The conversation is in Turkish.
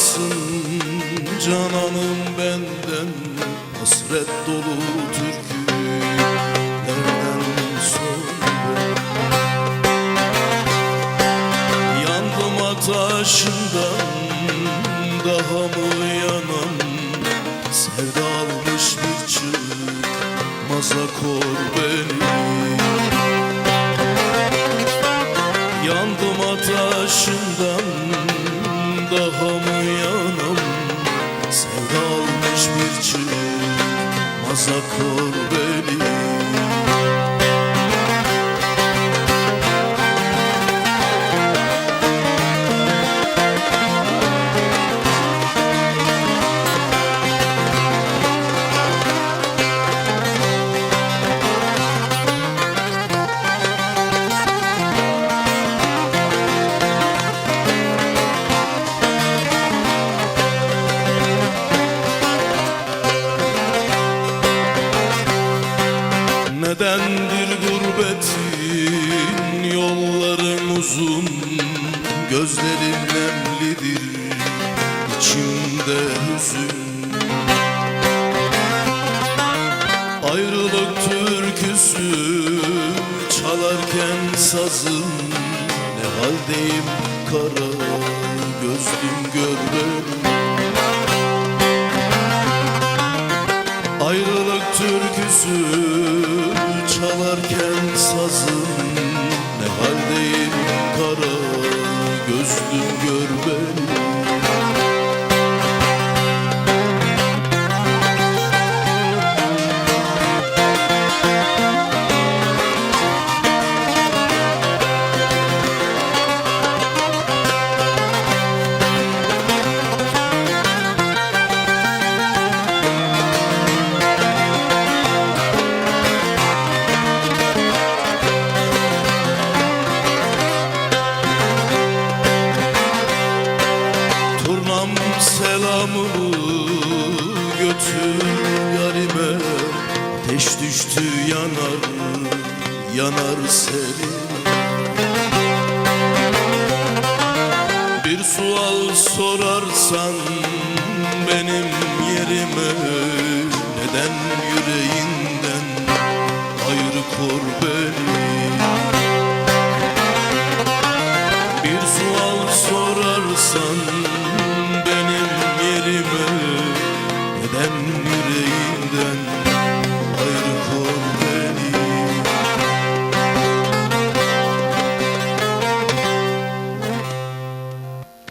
Sorarsın cananım benden Hasret dolu türkülerden sonra Yandım ateşinden daha mı yanam Sevda almış bir çıkmaza kor beni. Yandım ateşinden daha mı yanam Sevda almış bir çıkmaza kor beni Nedendir gurbetin yolların uzun Gözlerin nemlidir içimde hüzün. Ayrılık türküsü çalarken sazım Ne haldeyim kara gözlüm gör Ayrılık türküsü çalarken sazım selamımı götür yarime. Ateş düştü yanar, yanar serin Bir sual sorarsan benim yerime Neden yüreğinden ayrı kor beni